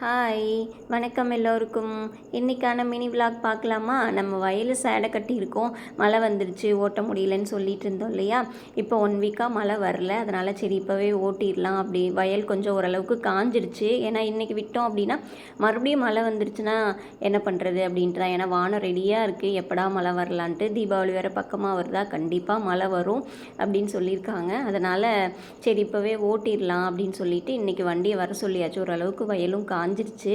Hi வணக்கம் எல்லோருக்கும். இன்றைக்கான மினி விளாக் பார்க்கலாமா? நம்ம வயலு சேடை கட்டியிருக்கோம். மழை வந்துருச்சு ஓட்ட முடியலன்னு சொல்லிட்டு இருந்தோம் இல்லையா? இப்போ ஒன் வீக்காக மழை வரல. அதனால் சரி இப்போவே ஓட்டிடலாம் அப்படி. வயல் கொஞ்சம் ஓரளவுக்கு காஞ்சிடுச்சு ஏன்னா இன்றைக்கி விட்டோம் அப்படின்னா மறுபடியும் மழை வந்துருச்சுன்னா என்ன பண்ணுறது அப்படின்ட்டு தான் ஏன்னா வானம் ரெடியாக இருக்குது எப்படா மழை வரலான்ட்டு தீபாவளி வேறு பக்கமாக வருதா? கண்டிப்பாக மழை வரும் அப்படின்னு சொல்லியிருக்காங்க. அதனால் சரி இப்போவே ஓட்டிடலாம் அப்படின்னு சொல்லிட்டு இன்றைக்கி வண்டியை வர சொல்லியாச்சு. ஓரளவுக்கு வயலும் கா காஞ்சிருச்சு.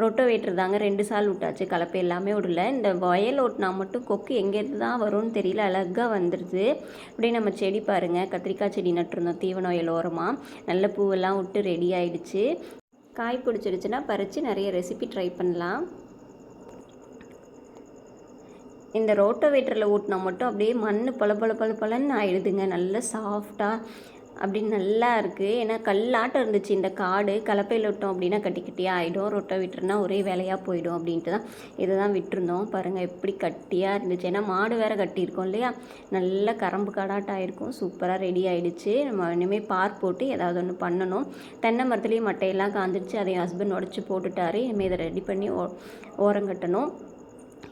ரொட்டோவேட்டர் தாங்க ரெண்டு சால் விட்டாச்சு. கலப்பை எல்லாமே விடல. இந்த வயல் ஓட்டினா மட்டும் கொக்கு எங்கேருந்து தான் வரும்னு தெரியல. அழகாக வந்துடுது அப்படியே நம்ம செடி பாருங்கள் கத்திரிக்காய் செடி நட்டுருந்தோம். தீவன வயல் ஓரமாக நல்ல பூவெல்லாம் விட்டு ரெடி ஆயிடுச்சு. காய் பிடிச்சிருச்சுன்னா பறித்து நிறைய ரெசிபி ட்ரை பண்ணலாம். இந்த ரோட்டோவேட்டரில் ஊட்டினா மட்டும் அப்படியே மண் பல பல பல பலன்னு ஆயிடுதுங்க. நல்ல சாஃப்டாக அப்படின்னு நல்லா இருக்குது ஏன்னா கல்லாட்டம் இருந்துச்சு. இந்த காடு கலப்பையில் விட்டோம் அப்படின்னா கட்டி கட்டியாக ஆகிடும் ரொட்டை விட்டுருனா ஒரே வேலையாக போயிடும் அப்படின்ட்டு தான் இதை தான் விட்டுருந்தோம். பாருங்கள் எப்படி கட்டியாக இருந்துச்சு. ஏன்னா மாடு வேறு கட்டியிருக்கோம் இல்லையா? நல்ல கரம்பு காடாட்டம் ஆகிருக்கும் சூப்பராக ரெடி ஆகிடுச்சு நம்ம இனிமேல் பார்க் போட்டு ஏதாவது ஒன்று பண்ணணும். தென்னை மரத்துலேயும் மட்டையெல்லாம் காந்துருச்சு அதை ஹஸ்பண்ட் உடச்சி போட்டுட்டாரு. இனிமேல் இதை ரெடி பண்ணி ஓ ஓரம் கட்டணும்.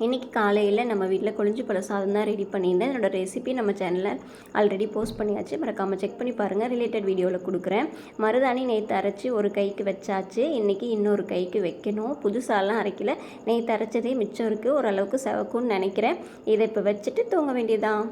இன்றைக்கி காலையில் நம்ம வீட்டில் கொழிஞ்சு பழ சாதம் தான் ரெடி பண்ணியிருந்தேன். என்னோடய ரெசிபி நம்ம சேனலில் ஆல்ரெடி போஸ்ட் பண்ணியாச்சு. மறக்காமல் செக் பண்ணி பாருங்கள் ரிலேட்டட் வீடியோவில் கொடுக்குறேன். மருதாணி நேற்று அரைச்சி ஒரு கைக்கு வச்சாச்சு. இன்றைக்கி இன்னொரு கைக்கு வைக்கணும். புதுசாலாம் அரைக்கல. நேற்று அரைச்சதே மிச்சம் இருக்குது ஓரளவுக்கு செவக்கும்னு நினைக்கிறேன். இதை இப்போ வச்சுட்டு தூங்க வேண்டியதான்